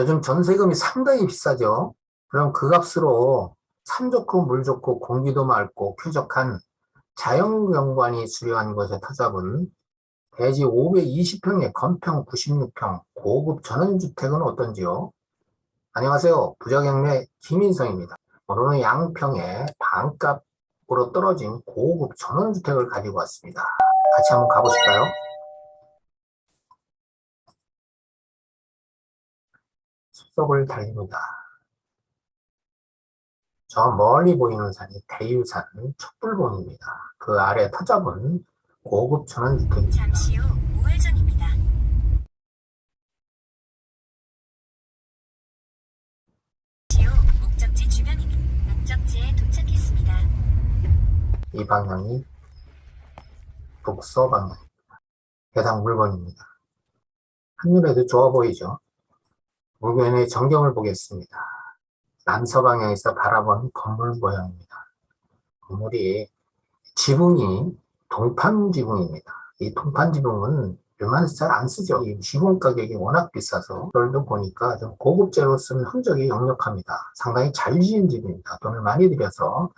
요즘 전세금이 상당히 비싸죠. 그럼 그 값으로 산 좋고 물 좋고 공기도 맑고 쾌적한 자연경관이 수려한 곳에 터잡은 대지 520평에 건평 96평 고급 전원주택은 어떤지요? 안녕하세요. 부자경매 김인성입니다. 오늘은 양평에 반값으로 떨어진 고급 전원주택을 가지고 왔습니다. 같이 한번 가보실까요? 숲속을 달립니다. 저 멀리 보이는 산이 대유산 촛불봉입니다. 그 아래 터잡은 고급 전원주택입니다. 잠시 후 우회전입니다. 후 목적지 주변입니다. 목적지에 도착했습니다. 이 방향이 북서 방향입니다. 해당 물건입니다. 한눈에도 좋아 보이죠? 물건의 전경을 보겠습니다. 남서 방향에서 바라본 건물 모양입니다. 건물이 지붕이 동판 지붕입니다. 이 동판 지붕은 웬만해서 잘 안 쓰죠. 이 지붕 가격이 워낙 비싸서 그걸도 보니까 좀 고급재로 쓴 흔적이 역력합니다. 상당히 잘 지은 집입니다. 돈을 많이 들여서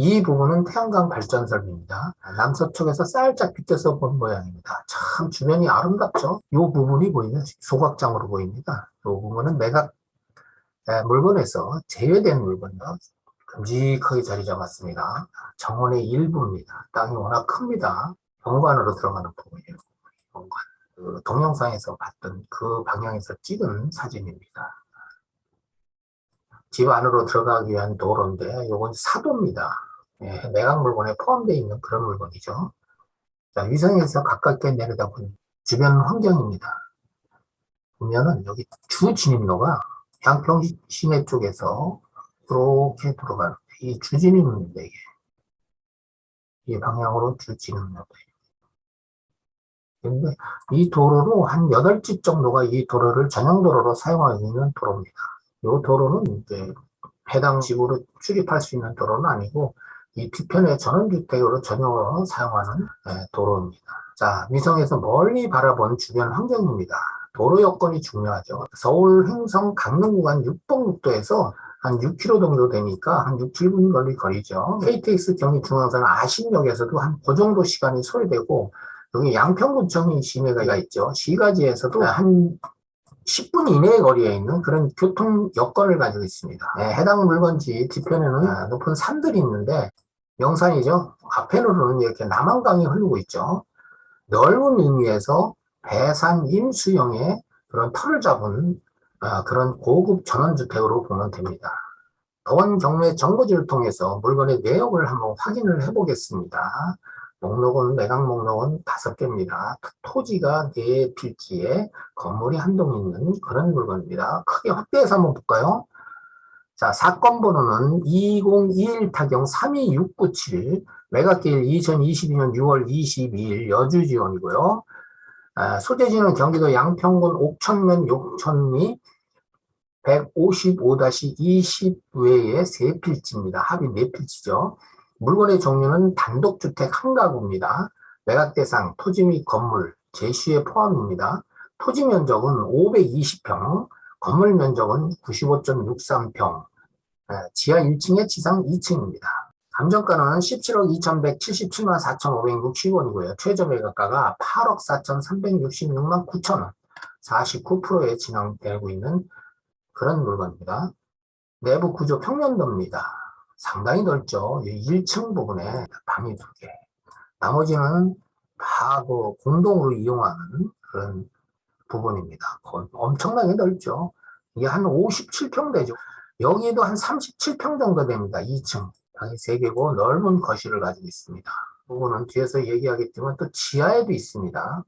이 부분은 태양광 발전 설비입니다. 남서쪽에서 살짝 빗겨서 본 모양입니다. 참 주변이 아름답죠? 이 부분이 보이면 소각장으로 보입니다. 이 부분은 매각 에, 물건에서 제외된 물건이요. 큼직하게 자리 잡았습니다. 정원의 일부입니다. 땅이 워낙 큽니다. 현관으로 들어가는 부분이에요. 현관. 그 동영상에서 봤던 그 방향에서 찍은 사진입니다. 집 안으로 들어가기 위한 도로인데 이건 사도입니다. 예, 매각 물건에 포함되어 있는 그런 물건이죠. 자, 위성에서 가깝게 내려다본 주변 환경입니다. 보면은 여기 주 진입로가 양평 시내 쪽에서 이렇게 들어가는 이 주진입로인데 이게 이 방향으로 주진입로다. 근데 이 도로로 한 8집 정도가 이 도로를 전용도로로 사용하고 있는 도로입니다. 이 도로는 이제 해당 집으로 출입할 수 있는 도로는 아니고 이 뒤편에 전원주택으로 전용으로 사용하는 예, 도로입니다. 자, 위성에서 멀리 바라본 주변 환경입니다. 도로 여건이 중요하죠. 서울 행성 강릉 구간 6번 국도에서 한 6km 정도 되니까 한 6, 7분 걸리 거리죠. KTX 경기 중앙선 아신역에서도 한 그 정도 시간이 소요되고 여기 양평구청이 시내가 있죠. 시가지에서도 한 10분 이내의 거리에 있는 그런 교통 여건을 가지고 있습니다. 네, 해당 물건지 뒤편에는 아, 높은 산들이 있는데 명산이죠. 앞에로는 이렇게 남한강이 흐르고 있죠. 넓은 의미에서 배산 임수형의 그런 털을 잡은 아, 그런 고급 전원주택으로 보면 됩니다. 더원 경매 정보지를 통해서 물건의 내역을 한번 확인을 해보겠습니다. 목록은 매각 목록은 다섯 개입니다. 토지가 네 필지에 건물이 한 동 있는 그런 물건입니다. 크게 확대해서 한번 볼까요? 자, 사건 번호는 2021 타경 32697 매각기일 2022년 6월 22일 여주 지원이고요. 아, 소재지는 경기도 양평군 옥천면 용천리 155-20 외에 세 필지입니다. 합이 네 필지죠. 물건의 종류는 단독주택 한 가구입니다. 매각 대상 토지 및 건물 제시에 포함입니다. 토지 면적은 520평, 건물 면적은 95.63평, 지하 1층에 지상 2층입니다. 감정가는 17억 2,177만 4,560원이고요. 최저 매각가가 8억 4,366만 9천원, 49%에 진행되고 있는 그런 물건입니다. 내부 구조 평면도입니다. 상당히 넓죠. 1층 부분에 방이 두 개. 나머지는 다 그 공동으로 이용하는 그런 부분입니다. 거- 엄청나게 넓죠. 이게 한 57평 되죠. 여기도 한 37평 정도 됩니다. 2층. 방이 3개고 넓은 거실을 가지고 있습니다. 부분은 뒤에서 얘기하겠지만 또 지하에도 있습니다.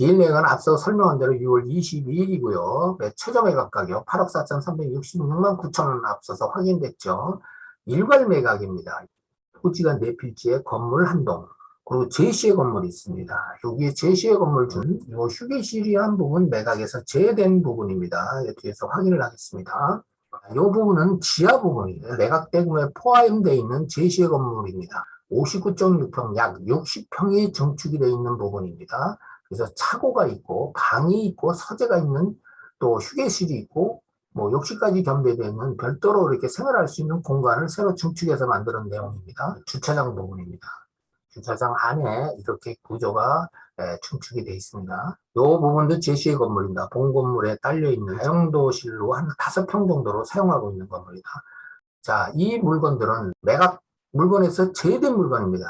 매각은 앞서 설명한 대로 6월 22일이고요. 최저 매 각 가격 8억 4,366만 9천 원 앞서서 확인됐죠. 일괄 매각입니다. 토지가 네 필지에 건물 한 동, 그리고 제시의 건물이 있습니다. 여기에 제시의 건물 중요 휴게실이란 부분 매각에서 제외된 부분입니다. 이 뒤에서 확인을 하겠습니다. 이 부분은 지하 부분이에요. 매각 대금에 포함되어 있는 제시의 건물입니다. 59.6평, 약 60평이 증축이 되어 있는 부분입니다. 그래서 차고가 있고 방이 있고 서재가 있는 또 휴게실이 있고 뭐 욕실까지 겸비되어 있는 별도로 이렇게 생활할 수 있는 공간을 새로 증축해서 만드는 내용입니다. 주차장 부분입니다. 주차장 안에 이렇게 구조가 예, 충축이 되어 있습니다. 이 부분도 제시의 건물입니다. 본 건물에 딸려 있는 다용도실로 한 다섯 평 정도로 사용하고 있는 건물이다. 자, 이 물건들은 매각 물건에서 제외된 물건입니다.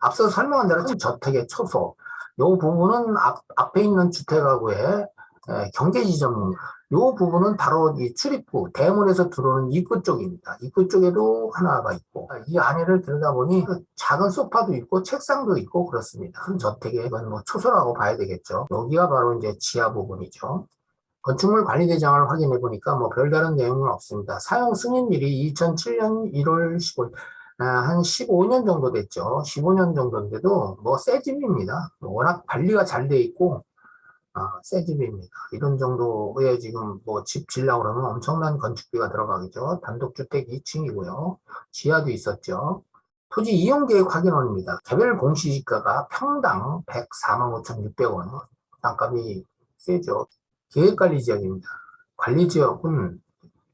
앞서 설명한 대로 저택의 초소, 이 부분은 앞, 앞에 있는 주택하고의 에, 경계 지점 이 부분은 바로 이 출입구, 대문에서 들어오는 입구 쪽입니다. 입구 쪽에도 하나가 있고, 이 안에를 들여다 보니 그 작은 소파도 있고, 책상도 있고, 그렇습니다. 큰 저택의 이건 뭐 초소라고 봐야 되겠죠. 여기가 바로 이제 지하 부분이죠. 건축물 관리대장을 확인해 보니까 뭐 별다른 내용은 없습니다. 사용 승인일이 2007년 1월 15일, 아, 한 15년 정도 됐죠. 15년 정도인데도 뭐 새 집입니다. 워낙 관리가 잘 돼 있고, 아, 새 집입니다. 이런 정도의 지금 뭐 집 질려고 그러면 엄청난 건축비가 들어가겠죠. 단독주택 2층이고요. 지하도 있었죠. 토지 이용계획 확인원입니다. 개별 공시지가가 평당 104만 5,600원. 땅값이 세죠. 계획관리 지역입니다. 관리 지역은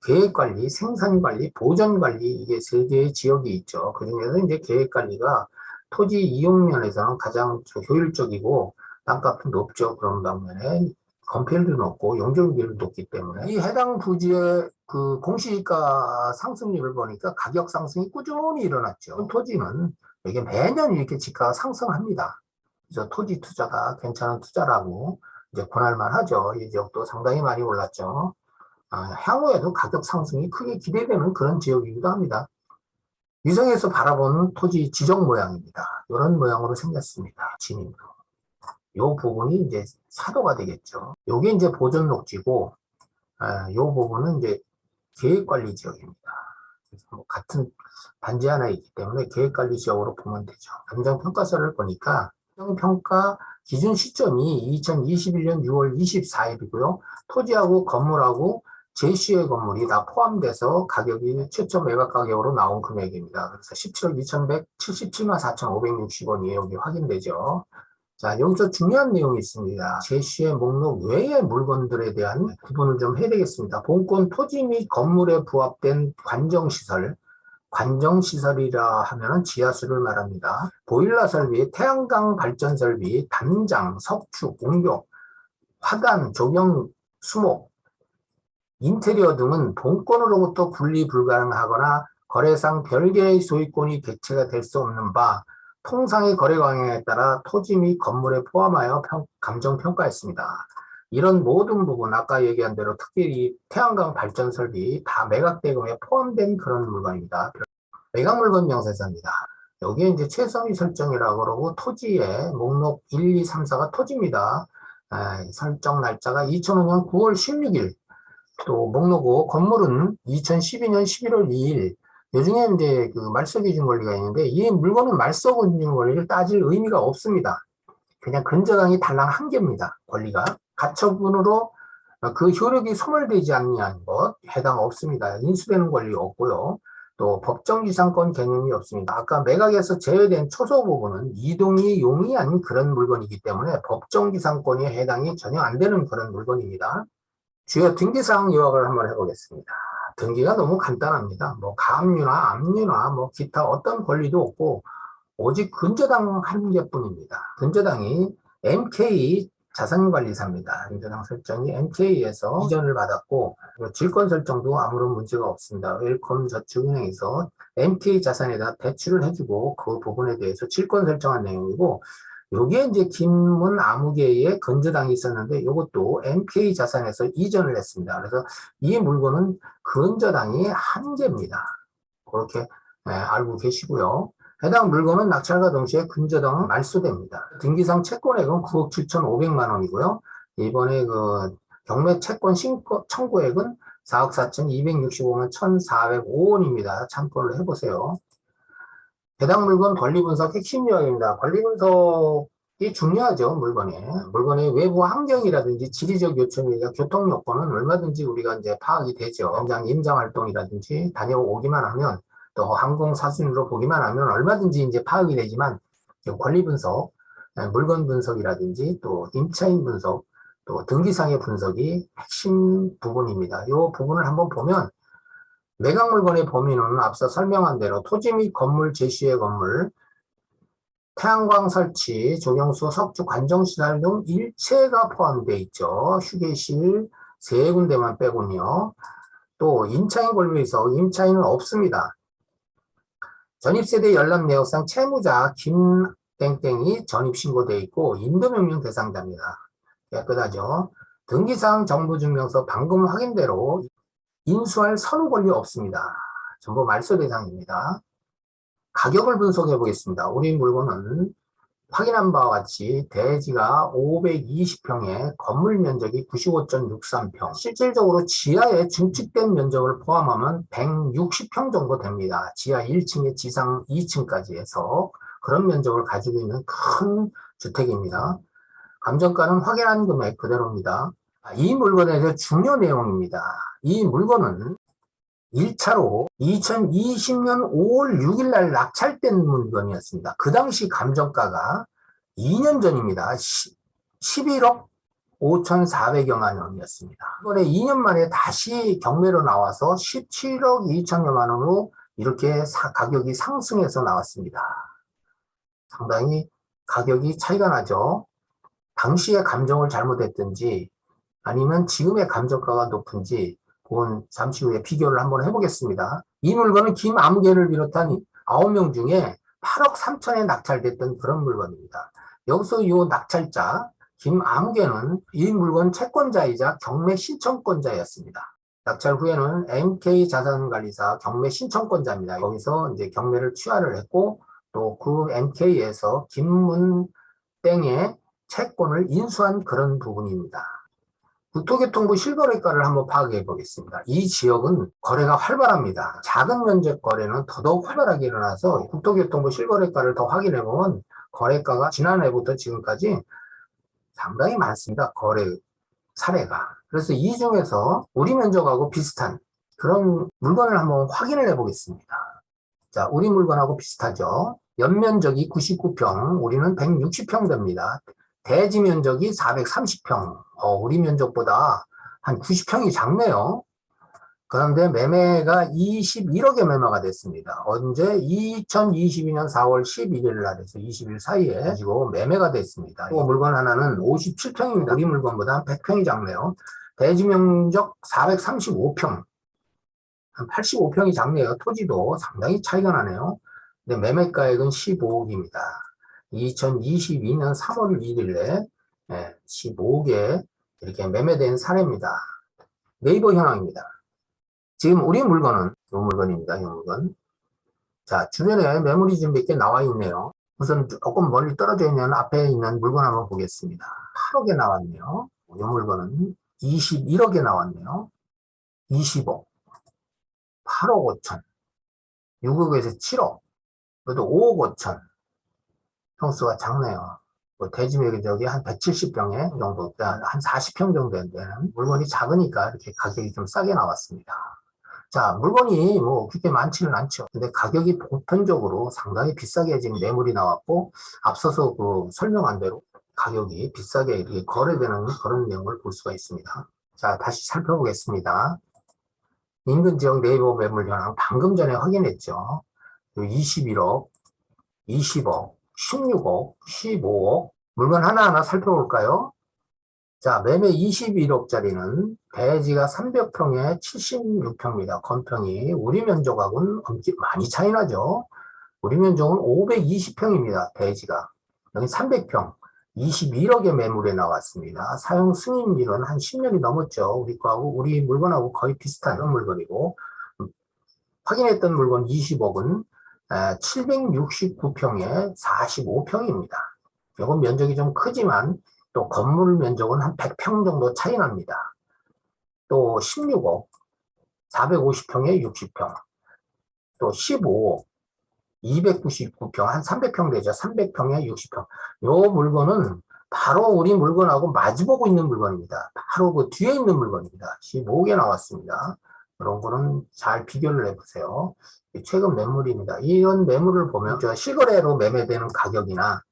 계획관리, 생산관리, 보전관리 이게 세 개의 지역이 있죠. 그 중에서 이제 계획관리가 토지 이용 면에서는 가장 효율적이고 땅값은 높죠. 그런 반면에 건폐율도 높고 용적률도 높기 때문에 이 해당 부지의 그 공시지가 상승률을 보니까 가격 상승이 꾸준히 일어났죠. 토지는 이게 매년 이렇게 지가가 상승합니다. 그래서 토지 투자가 괜찮은 투자라고 이제 권할만 하죠. 이 지역도 상당히 많이 올랐죠. 아, 향후에도 가격 상승이 크게 기대되는 그런 지역이기도 합니다. 위성에서 바라보는 토지 지적 모양입니다. 이런 모양으로 생겼습니다. 진입로. 요 부분이 이제 사도가 되겠죠. 요게 이제 보존 녹지고, 아, 요 부분은 이제 계획관리 지역입니다. 그래서 뭐 같은 단지 하나 있기 때문에 계획관리 지역으로 보면 되죠. 감정평가서를 보니까 감정평가 기준 시점이 2021년 6월 24일이고요. 토지하고 건물하고 제시의 건물이 다 포함돼서 가격이 최초 매각 가격으로 나온 금액입니다. 그래서 17억 2,177만 4,560원이 여기 확인되죠. 자, 여기서 중요한 내용이 있습니다. 제시의 목록 외의 물건들에 대한 구분을 좀 해야 되겠습니다. 본권 토지 및 건물에 부합된 관정시설, 관정시설이라 하면 지하수를 말합니다. 보일러 설비, 태양광 발전 설비, 담장, 석축, 공격, 화단, 조경, 수목, 인테리어 등은 본권으로부터 분리 불가능하거나 거래상 별개의 소유권이 객체가 될 수 없는 바 통상의 거래 광량에 따라 토지 및 건물에 포함하여 평, 감정 평가했습니다. 이런 모든 부분 아까 얘기한 대로 특별히 태양광 발전 설비 다 매각 대금에 포함된 그런 물건입니다. 매각 물건 명세서입니다. 여기에 이제 최소미 설정이라고 그러고 토지의 목록 1, 2, 3, 4가 토지입니다. 에, 설정 날짜가 2005년 9월 16일 또 목록 5 건물은 2012년 11월 2일 요중에 이제 그 말소 기준 권리가 있는데 이 물건은 말소 기준 권리를 따질 의미가 없습니다. 그냥 근저당이 달랑 한 개입니다. 권리가 가처분으로 그 효력이 소멸되지 않는 것 해당 없습니다. 인수되는 권리 없고요. 또 법정지상권 개념이 없습니다. 아까 매각에서 제외된 초소 부분은 이동이 용이 아닌 그런 물건이기 때문에 법정지상권에 해당이 전혀 안 되는 그런 물건입니다. 주요 등기사항 요약을 한번 해보겠습니다. 등기가 너무 간단합니다. 뭐 가압류나 압류나 뭐 기타 어떤 권리도 없고 오직 근저당 한 개뿐입니다. 근저당이 MK 자산관리사입니다. 근저당 설정이 MK에서 이전을 받았고 질권 설정도 아무런 문제가 없습니다. 웰컴 저축은행에서 MK 자산에다 대출을 해주고 그 부분에 대해서 질권 설정한 내용이고 요게 이제 김문 아무개의 근저당이 있었는데 이것도 MK 자산에서 이전을 했습니다. 그래서 이 물건은 근저당이 한 개입니다. 그렇게 네, 알고 계시고요. 해당 물건은 낙찰과 동시에 근저당은 말소됩니다. 등기상 채권액은 9억 7,500만 원이고요. 이번에 그 경매 채권 신고 청구액은 4억 4,265만 1,405원입니다. 참고를 해보세요. 해당 물건 권리 분석 핵심 요약입니다. 권리 분석이 중요하죠, 물건에. 물건의 외부 환경이라든지 지리적 요청이나 교통 요건은 얼마든지 우리가 이제 파악이 되죠. 현장 임장 활동이라든지 다녀오기만 하면 또 항공 사순으로 보기만 하면 얼마든지 이제 파악이 되지만 권리 분석, 물건 분석이라든지 또 임차인 분석 또 등기상의 분석이 핵심 부분입니다. 이 부분을 한번 보면 매각 물건의 범위는 앞서 설명한 대로 토지 및 건물 제시의 건물, 태양광 설치, 조경수, 석주, 관정시설 등 일체가 포함되어 있죠. 휴게실 세 군데만 빼군요. 또 임차인 권리에서 임차인은 없습니다. 전입세대 연락 내역상 채무자 김땡땡이 전입신고되어 있고 임도명령 대상자입니다. 깨끗하죠. 등기상 정부증명서 방금 확인대로 인수할 선호 권리 없습니다. 전부 말소 대상입니다. 가격을 분석해 보겠습니다. 우리 물건은 확인한 바와 같이 대지가 520평에 건물 면적이 95.63평, 실질적으로 지하에 증축된 면적을 포함하면 160평 정도 됩니다. 지하 1층에 지상 2층까지 해서 그런 면적을 가지고 있는 큰 주택입니다. 감정가는 확인한 금액 그대로입니다. 아, 이 물건에 대해 중요 내용입니다. 이 물건은 1차로 2020년 5월 6일 날 낙찰된 물건이었습니다. 그 당시 감정가가 2년 전입니다. 11억 5,400여만 원이었습니다. 이번에 2년 만에 다시 경매로 나와서 17억 2천여만 원으로 이렇게 사- 가격이 상승해서 나왔습니다. 상당히 가격이 차이가 나죠. 당시의 감정을 잘못했든지 아니면 지금의 감정가가 높은지 그건 잠시 후에 비교를 한번 해보겠습니다. 이 물건은 김아무개를 비롯한 9명 중에 8억 3천에 낙찰됐던 그런 물건입니다. 여기서 이 낙찰자 김아무개는 이 물건 채권자이자 경매 신청권자였습니다. 낙찰 후에는 MK 자산관리사 경매 신청권자입니다. 거기서 이제 경매를 취하를 했고 또 그 MK에서 김문땡의 채권을 인수한 그런 부분입니다. 국토교통부 실거래가를 한번 파악해 보겠습니다. 이 지역은 거래가 활발합니다. 작은 면적 거래는 더더욱 활발하게 일어나서 국토교통부 실거래가를 더 확인해 보면 거래가가 지난해부터 지금까지 상당히 많습니다. 거래 사례가. 그래서 이 중에서 우리 면적하고 비슷한 그런 물건을 한번 확인을 해 보겠습니다. 자, 우리 물건하고 비슷하죠. 연면적이 99평, 우리는 160평 됩니다. 대지 면적이 430평. 어, 우리 면적보다 한 90평이 작네요. 그런데 매매가 21억에 매매가 됐습니다. 언제? 2022년 4월 11일 날에서 20일 사이에 가지고 매매가 됐습니다. 이 물건 하나는 57평입니다. 우리 물건보다 한 100평이 작네요. 대지 면적 435평. 한 85평이 작네요. 토지도 상당히 차이가 나네요. 근데 매매가액은 15억입니다. 2022년 3월 1일에 15억에 이렇게 매매된 사례입니다. 네이버 현황입니다. 지금 우리 물건은 이 물건입니다. 이 물건. 자 주변에 매물이 좀 몇 개 나와 있네요. 우선 조금 멀리 떨어져 있는 앞에 있는 물건 한번 보겠습니다. 8억에 나왔네요. 이 물건은 21억에 나왔네요. 20억. 8억 5천. 6억에서 7억. 그래도 5억 5천. 평수가 작네요. 뭐 대지 면적이 한 170평에 정도, 한 40평 정도 되는 물건이 작으니까 이렇게 가격이 좀 싸게 나왔습니다. 자, 물건이 뭐 그렇게 많지는 않죠. 근데 가격이 보편적으로 상당히 비싸게 지금 매물이 나왔고, 앞서서 그 설명한 대로 가격이 비싸게 이렇게 거래되는 그런 내용을 볼 수가 있습니다. 자, 다시 살펴보겠습니다. 인근 지역 네이버 매물 현황 방금 전에 확인했죠. 21억, 20억, 16억, 15억 물건 하나하나 살펴볼까요? 자, 매매 21억짜리는 대지가 300평에 76평입니다. 건평이 우리 면적하고는 엄청 많이 차이 나죠. 우리 면적은 520평입니다. 대지가. 여기 300평. 21억의 매물에 나왔습니다. 사용 승인일은 한 10년이 넘었죠. 우리 거하고, 우리 물건하고 거의 비슷한 물건이고, 음, 확인했던 물건 20억은 769평에 45평입니다. 이건 면적이 좀 크지만 또 건물 면적은 한 100평 정도 차이 납니다. 또 16억 450평에 60평 또 15억 299평 한 300평 되죠. 300평에 60평. 요 물건은 바로 우리 물건하고 마주보고 있는 물건입니다. 바로 그 뒤에 있는 물건입니다. 15억에 나왔습니다. 이런 거는 잘 비교를 해보세요. 최근 매물입니다. 이런 매물을 보면 저 실거래로 매매되는 가격이나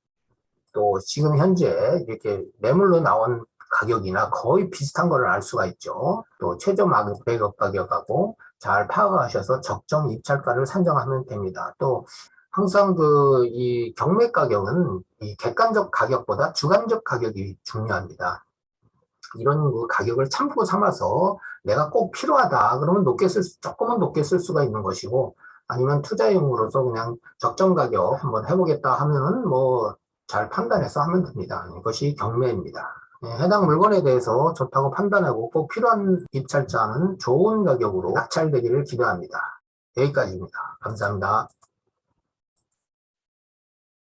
또 지금 현재 이렇게 매물로 나온 가격이나 거의 비슷한 거를 알 수가 있죠. 또 최저 백업 가격하고 잘 파악하셔서 적정 입찰가를 산정하면 됩니다. 또 항상 그 이 경매 가격은 이 객관적 가격보다 주관적 가격이 중요합니다. 이런 그 가격을 참고 삼아서 내가 꼭 필요하다 그러면 높게 쓸 수- 조금은 높게 쓸 수가 있는 것이고 아니면 투자용으로서 그냥 적정 가격 한번 해보겠다 하면은 뭐 잘 판단해서 하면 됩니다. 이것이 경매입니다. 네, 해당 물건에 대해서 좋다고 판단하고 꼭 필요한 입찰자는 좋은 가격으로 낙찰되기를 기대합니다. 여기까지입니다. 감사합니다.